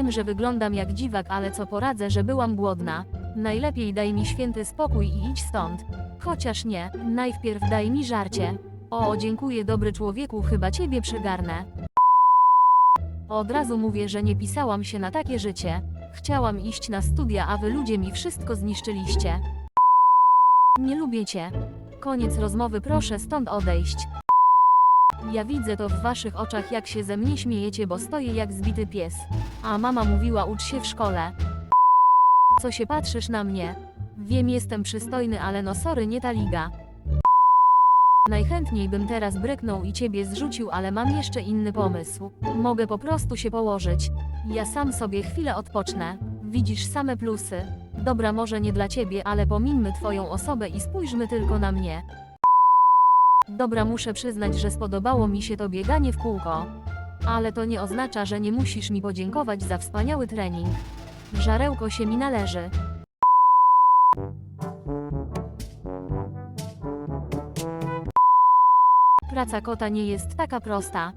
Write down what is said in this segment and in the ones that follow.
Wiem, że wyglądam jak dziwak, ale co poradzę, że byłam głodna. Najlepiej daj mi święty spokój i idź stąd. Chociaż nie, najpierw daj mi żarcie. O, dziękuję dobry człowieku, chyba ciebie przygarnę. Od razu mówię, że nie pisałam się na takie życie. Chciałam iść na studia, a wy ludzie mi wszystko zniszczyliście. Nie lubię cię. Koniec rozmowy, proszę stąd odejść. Ja widzę to w waszych oczach, jak się ze mnie śmiejecie, bo stoję jak zbity pies. A mama mówiła, ucz się w szkole. Co się patrzysz na mnie? Wiem, jestem przystojny, ale no sorry, nie ta liga. Najchętniej bym teraz bryknął i ciebie zrzucił, ale mam jeszcze inny pomysł. Mogę po prostu się położyć. Ja sam sobie chwilę odpocznę. Widzisz same plusy. Dobra, może nie dla ciebie, ale pomińmy twoją osobę i spójrzmy tylko na mnie. Dobra, muszę przyznać, że spodobało mi się to bieganie w kółko. Ale to nie oznacza, że nie musisz mi podziękować za wspaniały trening. Żarełko się mi należy. Praca kota nie jest taka prosta.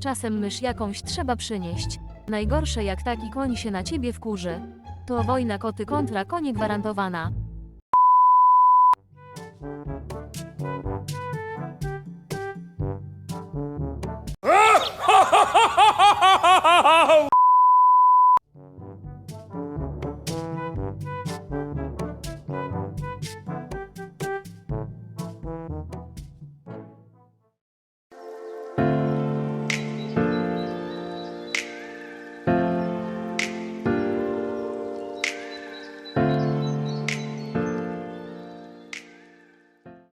Czasem mysz jakąś trzeba przynieść. Najgorsze jak taki koń się na ciebie wkurzy. To wojna koty kontra konie gwarantowana.